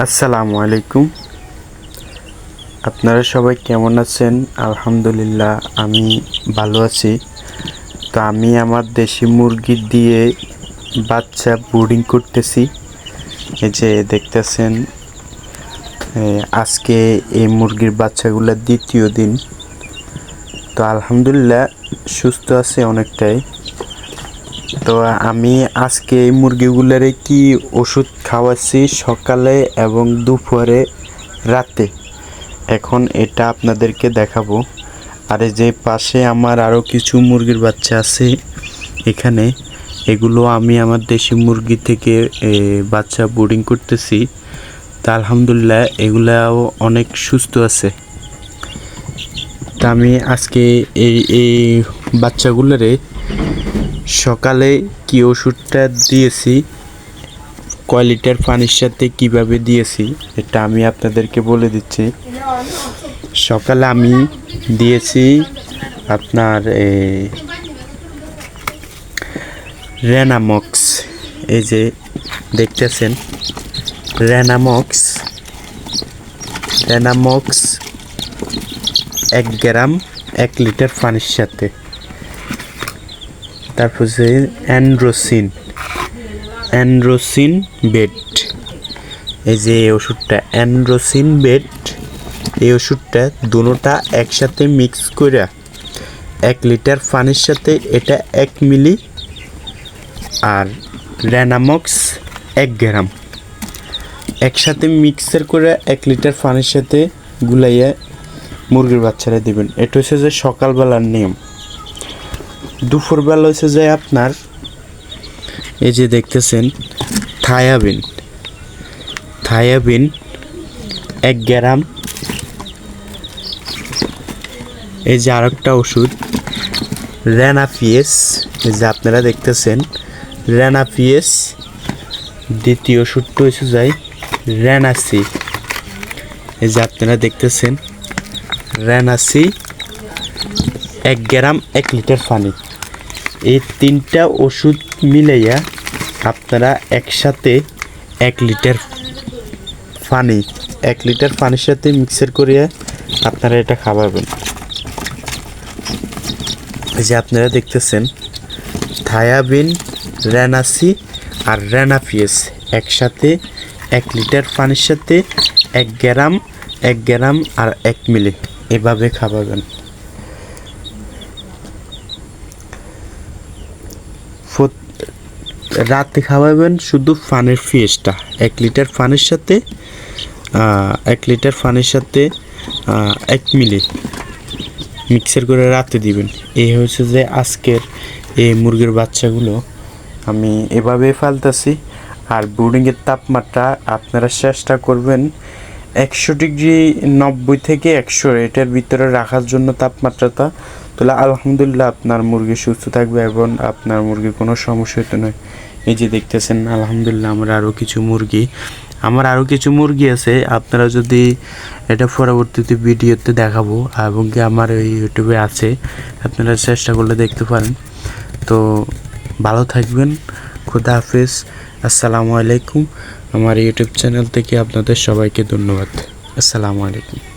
আসসালামু আলাইকুম। আপনারা সবাই কেমন আছেন? আলহামদুলিল্লাহ, আমি ভালো আছি। তো আমি আমার দেশি মুরগি দিয়ে বাচ্চা ব্রুডিং করতেছি। এই যে দেখতেছেন আজকে এই মুরগির বাচ্চাগুলোর দ্বিতীয় দিন। তো আলহামদুলিল্লাহ, সুস্থ আছে অনেকটাই। তো আমি আজকে এই মুরগিগুলোরে কি ওষুধ খাওয়াচ্ছি সকালে এবং দুপুরে, রাতে? এখন এটা আপনাদেরকে দেখাবো। আর যে পাশে আমার আরও কিছু মুরগির বাচ্চা আছে এখানে, এগুলো আমি আমার দেশি মুরগি থেকে বাচ্চা বোর্ডিং করতেছি। তা আলহামদুলিল্লাহ এগুলাও অনেক সুস্থ আছে। তা আমি আজকে এই এই বাচ্চাগুলোরে সকালে কি ওষুধটা দিয়েছি? কয় লিটার পানির সাথে কীভাবে দিয়েছি? এটা আমি আপনাদেরকে বলে দিচ্ছি। সকালে আমি দিয়েছি আপনার রেনামক্স। এই যে দেখতেছেন, রেনামক্স রেনামক্স এক গ্রাম এক লিটার পানির সাথে। তারপর যে অ্যান্ড্রোসিন। অ্যান্ড্রোসিন বেড। এই যে এই ওষুধটা, অ্যান্ড্রোসিন বেড, এই ওষুধটা দুটোটা একসাথে মিক্স করে এক লিটার পানির সাথে এটা এক মিলি আর র্যানামক্স এক গ্রাম। একসাথে মিক্সার করে এক লিটার পানির সাথে গুলাইয়া মুরগির বাচ্চারা দিবেন। এটা হচ্ছে যে সকালবেলার নিয়ম। দুপুরবেলা হচ্ছে যে আপনার, এই যে দেখতেছেন, থায়াবিন। থায়াবিন এক গ্রাম। এই যে আর একটা ওষুধ, রেনাফিয়েস। এই যে আপনারা দেখতেছেন, রেনাফিয়েস। দ্বিতীয় ওষুধটা হচ্ছে যাই, রেনাসি। এই যে আপনারা দেখতেছেন, রেনাসি এক গ্রাম এক লিটার পানি। এই তিনটা ওষুধ মিলাইয়া আপনারা একসাথে এক লিটার পানি, এক লিটার পানির সাথে মিক্সার করিয়া আপনারা এটা খাওয়াবেন। যে আপনারা দেখতেছেন, থায়াবিন, রেনাসি আর রেনাফিয়েস একসাথে এক লিটার পানির সাথে এক গ্রাম এক গ্রাম আর এক মিলি এভাবে খাওয়াবেন। রাতে খাওয়াবেন শুধু ফানের ফিসটা এক লিটার ফানের সাথে এক লিটার ফানের সাথে এক মিলি মিক্সার করে রাতে দিবেন। এই হচ্ছে যে আজকের এই মুরগির বাচ্চাগুলো। আমি এভাবে ফালতাছি। আর ব্রুডিংয়ের তাপমাত্রা আপনারা চেষ্টা করবেন একশো ডিগ্রি নব্বই থেকে একশো এটার ভিতরে রাখার জন্য তাপমাত্রাটা তাহলে আলহামদুলিল্লাহ আপনার মুরগি সুস্থ থাকবে এবং আপনার মুরগির কোনো সমস্যা হতে নয় এই যে দেখতেছেন, আলহামদুলিল্লাহ আমার আরও কিছু মুরগি। আমার আরও কিছু মুরগি আছে, আপনারা যদি এটা পরবর্তীতে ভিডিওতে দেখাবো এবং কি আমার এই ইউটিউবে আছে, আপনারা চেষ্টা করলে দেখতে পারেন। তো ভালো থাকবেন, খুদা হাফিজ, আসসালামু আলাইকুম। আমার ইউটিউব চ্যানেল থেকে আপনাদের সবাইকে ধন্যবাদ। আসসালামু আলাইকুম।